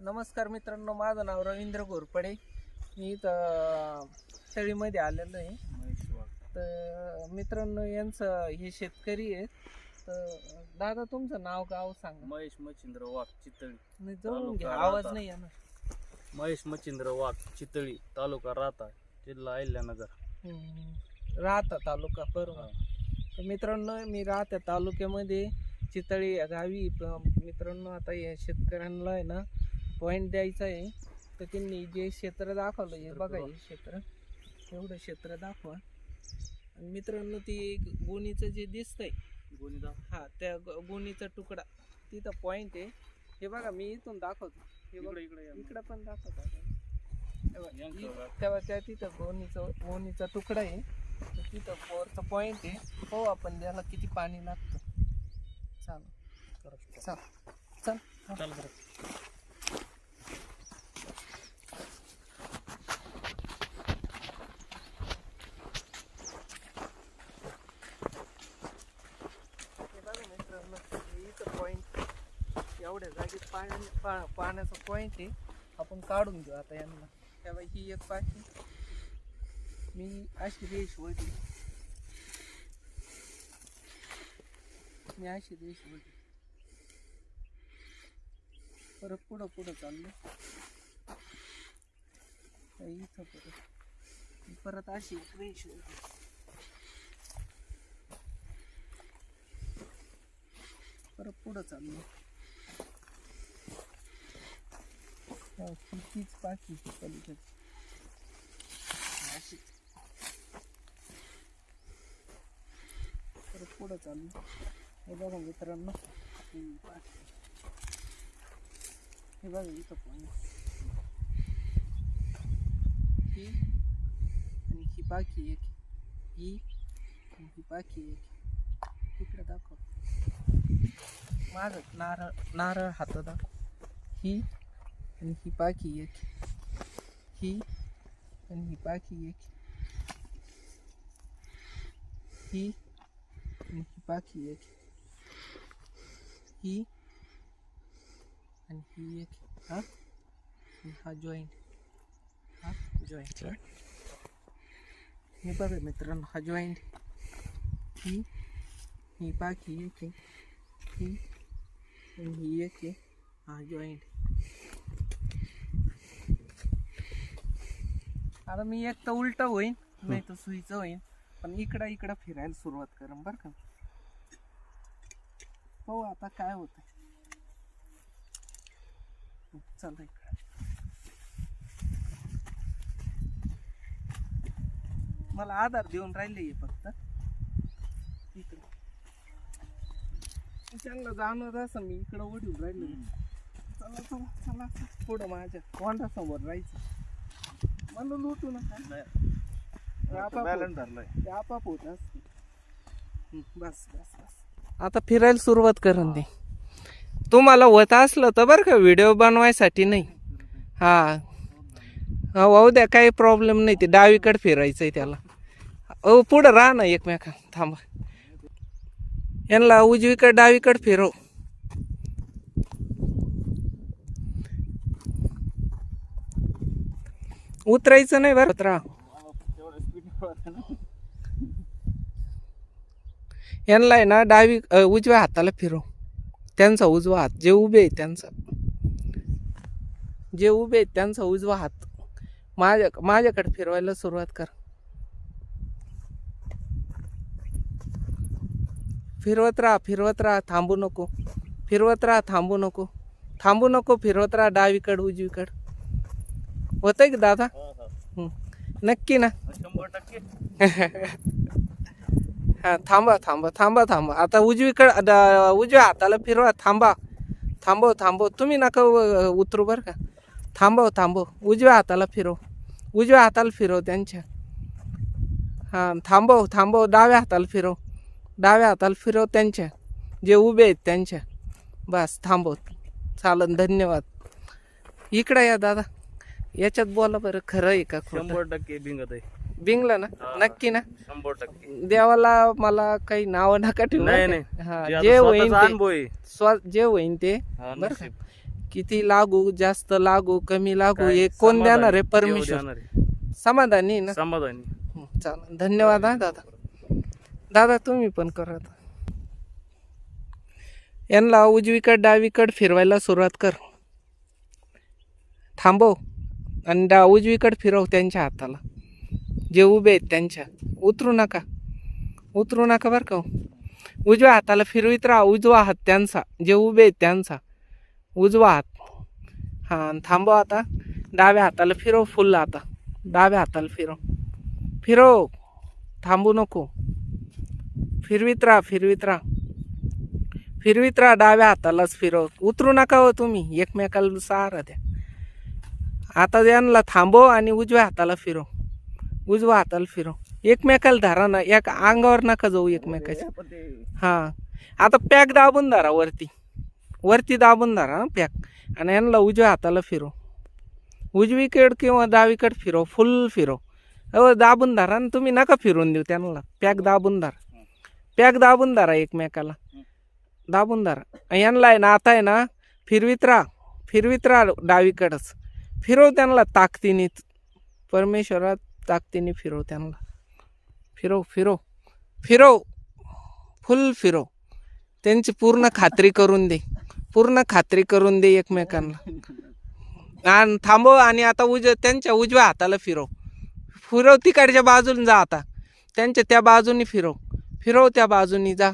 नमस्कार मित्रांनो माझं नाव रवींद्र घोरपडे. मी इथं तळीमध्ये आलेलो आहे. तर मित्रांनो यांचं हे शेतकरी आहेत. तर दादा तुमचं नाव गाव सांगा? महेश मच्छिंद्र वाघ चितळी नाही, जवळून तालुका घ्या. आवाज राहता. नाही येणार. महेश मच्छिंद्र वाघ चितळी तालुका राहता जिल्हा अहिल्यानगर. हम्म. राहता तालुका बरोबर. तर मित्रांनो मी राहत्या तालुक्यामध्ये. चितळी या गावी प- मित्रांनो आता या शेतकऱ्यांना आहे ना पॉईंट द्यायचा आहे. तर त्यांनी जे क्षेत्र दाखवलं हे बघा हे क्षेत्र. एवढं क्षेत्र दाखवा. आणि मित्रांनो ती गोणीचं जे दिसतंय गोनीदा हा त्या ग- गोणीचा तुकडा तिथं पॉईंट आहे. हे बघा मी इथून दाखवतो. हे बघा इकडे इकडे पण दाखवतो. तेव्हा त्या तिथं गोणीचं गोणीचा तुकडा आहे. तर तिथं बोरचा पॉईंट आहे. हो आपण त्याला किती पाणी लागतं? चाल चल चल. चाल बरं हे बघा मित्रांनो, हे इथं पॉईंट पाण्याने पा पाण्याचा पॉईंट आहे. आपण काढून घेऊ आता यांना. तेव्हा ही एक पाठी. मी अशी रेश वळली मी अशी रेश वळली परत पुढं पुढं चाललो इथं परत. परत अशी एक रेष वळली परत पुढं चाललो हा, ही तीच बाकी पलीकडे अशी परत पुढं चालू हे बघा मित्रांनो हे बघा इथं पाणी ही आणि ही बाकी एक ही आणि ही बाकी एक इकडे दाखव. माझं नारळ नारळ हात दाखव. ही आणि ही बाकी एक ही आणि ही बाकी एक ही आणि ही बाकी एक ही आणि ही एक हा आणि हा जॉईंट हा जॉईंट हे बघा मित्रांनो हा जॉईंट ही ही बाकी एक ही आणि ही एक हा जॉईंट आता मी एक तर उलट होईन नाही तर सुईचं होईन. पण इकडं इकडं फिरायला सुरुवात करेन बरं का? हो आता काय होत चला इकडं. मला आधार देऊन राहिले हे फक्त. इकडं. त्यांना जाणवत असं मी इकडं ओढून राहिलो. चला चला चला पुढं माझ्या कोंडा समोर राहायचं. मला लुटू नका. ते आपाप बॅलन्स होत- धरलाय. ते आपाप होत असते बस बस बस. आता फिरायला सुरुवात करून दे. तुम्हाला होत असलं तर बरं का व्हिडिओ बनवायसाठी नाही. हा. हा वाहू द्या काही प्रॉब्लेम नाही. ते डावीकडे फिरायचं आहे त्याला. अहो पुढं राहा ना एकमेका थांबा. यांना उजवीकडे डावीकडे फिरव. उतरायचं नाही बरं. राहा. यांना आहे ना डावी उजव्या हाताला फिरव. त्यांचा उजवा हात जे उभे आहेत त्यांचा. जे उभे आहेत त्यांचा उजवा हात. माझ्या माझ्याकडे फिरवायला सुरुवात कर. फिरवत राहा फिरवत राहा थांबू नको. फिरवत राहा थांबू नको. थांबू नको फिरवत राहा डावीकड उजवीकड. होतंय की दादा. नक्की ना. शंभर टक्के. हा थांबा थांबा थांबा थांबा. आता उजवीकडे उजव्या हाताला फिरवा. थांबा. थांबव थांबव. तुम्ही नका उतरू बरं का. थांबव थांबव. उजव्या हाताला फिरव. उजव्या हाताला फिरव त्यांच्या. हां थांबव थांबव. डाव्या हाताला फिरव. डाव्या हाताला फिरव त्यांच्या. जे उभे आहेत त्यांच्या. बस थांबव. चालन धन्यवाद. इकडं या दादा. याच्यात बोला बरं खरं आहे का खोटं? शंभर टक्के भिंगत आहे. बिंगलं ना? हा. नक्की ना? शंभर टक्के. देवाला मला काही नाव नका ठेवू नाही बरं नाही. का? हा, जे आता जे होईन स्वतःचा ते अनुभव आहे. स्व जे होईन ते हा, बरं का? नशीब. किती लागू जास्त लागू कमी लागू काय? हे कोण समाधानी, देणार आहे? देव परमेश्वर. देणार आहे. समाधानी आहे ना? समाधानी. हं, चालेल. धन्यवाद हा दादा. दादा तुम्ही पण करा आता. यांना उजवीकड डावीकड फिरवायला सुरुवात कर. थांबव. आणि डा उजवीकडे फिरव त्यांच्या हाताला. जे उभे आहेत त्यांच्या. उतरू नका. उतरू नका बरं का हो. उजव्या हाताला फिरवीत राहा. उजवा हात त्यांचा. जे उभे आहेत त्यांचा. उजवा हात. हां आणि थांबव आता. डाव्या हाताला फिरव फुल आता. डाव्या हाताला फिरव. फिरव. थांबू नको. फिरवीत राहा फिरवीत राहा. फिरवीत राहा डाव्या हातालाच फिरव. उतरू नका हो तुम्ही. एकमेकाला सहारा द्या. आता यांना थांबव आणि उजव्या हाताला फिरव. उजव्या हाताला फिरव. एकमेकाला धरा ना एक अंगावर नका जाऊ एकमेकाच्या. हां. आता पॅक दाबून धरा वरती. वरती दाबून धरा पॅक आणि यांना उजव्या हाताला फिरव. उजवीकड किंवा डावीकड फिरव फुल फिरव. हो दाबून धरा आणि तुम्ही नका फिरून देऊ त्यांना. पॅक दाबून धरा. पॅक दाबून धरा एकमेकाला. दाबून धरा. यांना आहे ना आता आहे ना फिरवीत राहा. फिरवीत राहा डावीकडंच. फिरव त्यांना ताकदीने. परमेश्वरात ताकदीने फिरव त्यांना. फिरव फिरव फिरव. फुल फिरव. त्यांची पूर्ण खात्री करून दे. पूर्ण खात्री करून दे एकमेकांना. आणि थांबव आणि आता उज त्यांच्या उजव्या हाताला फिरव. फिरव तिकडच्या बाजून जा आता. त्यांच्या त्या बाजूनी फिरव. फिरव त्या बाजूनी जा.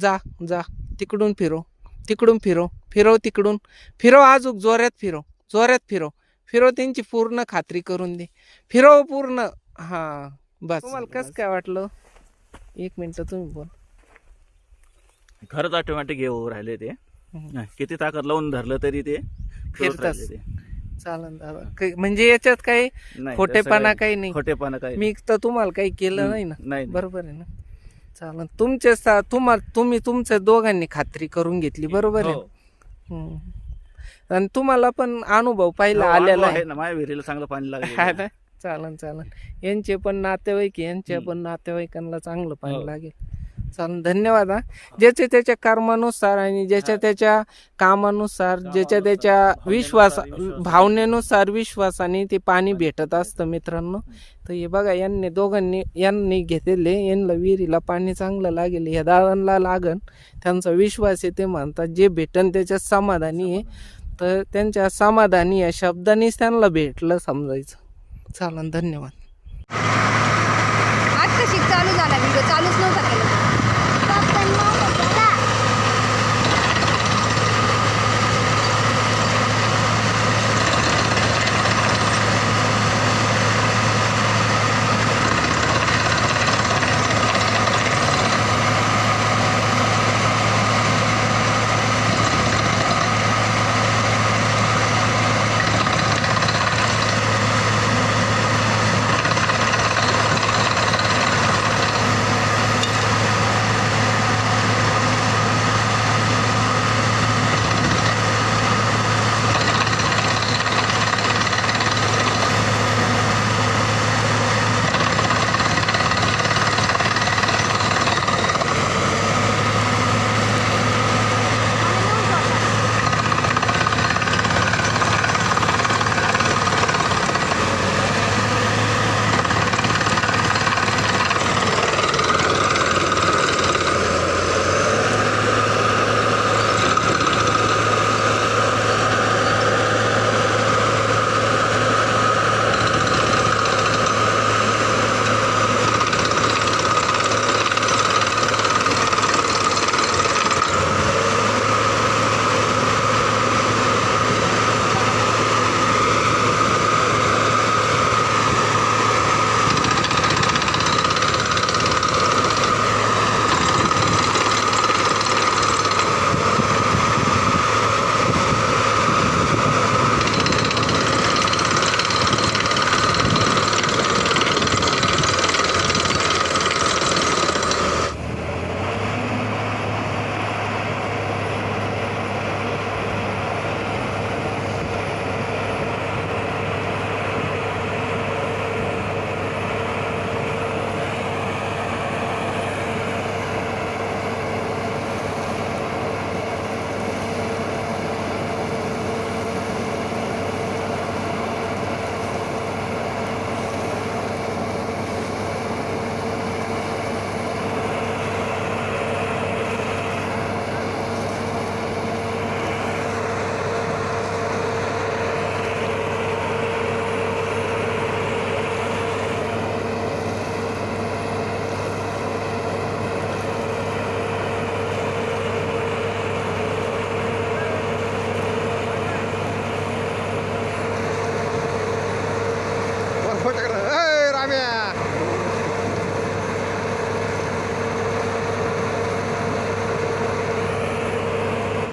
जा जा. तिकडून फिरव. तिकडून फिरव. फिरव तिकडून. फिरव आजूक जोऱ्यात फिरव. जोऱ्यात फिरव. फिरव त्यांची पूर्ण खात्री करून दे. फिरव पूर्ण हां बस तुम्हाला कसं काय वाटलं? एक मिनटं तुम्ही बोल. खरंच ऑटोमॅटिक येऊ राहिले ते. नाही, किती ताकद लावून धरलं तरी ते फिरत फिरतच. राहिले ते. चालन दादा. काही- म्हणजे याच्यात काही नाही, खोटेपणा तसं काही नाही. खोटेपणा काही मी तर तुम्हाला काही केलं नाही ना. नाही बरोबर आहे ना. चालन. तुमचे सा- तुम्हाला तुम्ही तुमच्या दोघांनी खात्री करून घेतली. बरोबर आहे. हो. हम्म. आणि तुम्हाला पण अनुभव पाहिला हो, आलेला आहे. ना माझ्या विहिरीला चांगलं पाणी हा लागलं ना? चालन चालन. यांचे पण नातेवाईक आहे, यांच्या. पण नातेवाईकांना चांगलं पाणी हो. लागेल. चालन धन्यवाद हा. ज्याच्या त्याच्या कर्मानुसार आणि ज्याच्या. त्याच्या कामानुसार ज्याच्या त्याच्या विश्वास. भावनेनुसार विश्वासाने ते पाणी भेटत असतं मित्रांनो. तर हे बघा यांनी दोघांनी यांनी घेतलेले यांना विहिरीला पाणी चांगलं लागेल या दादांना लागन. त्यांचा विश्वास आहे ते म्हणतात जे भेटन त्याच्यात समाधानी आहे. तर त्यांच्या समाधानी या शब्दानेच त्यांना भेटलं समजायचं. चालन धन्यवाद. आज कशी चालू झाला व्हिडिओ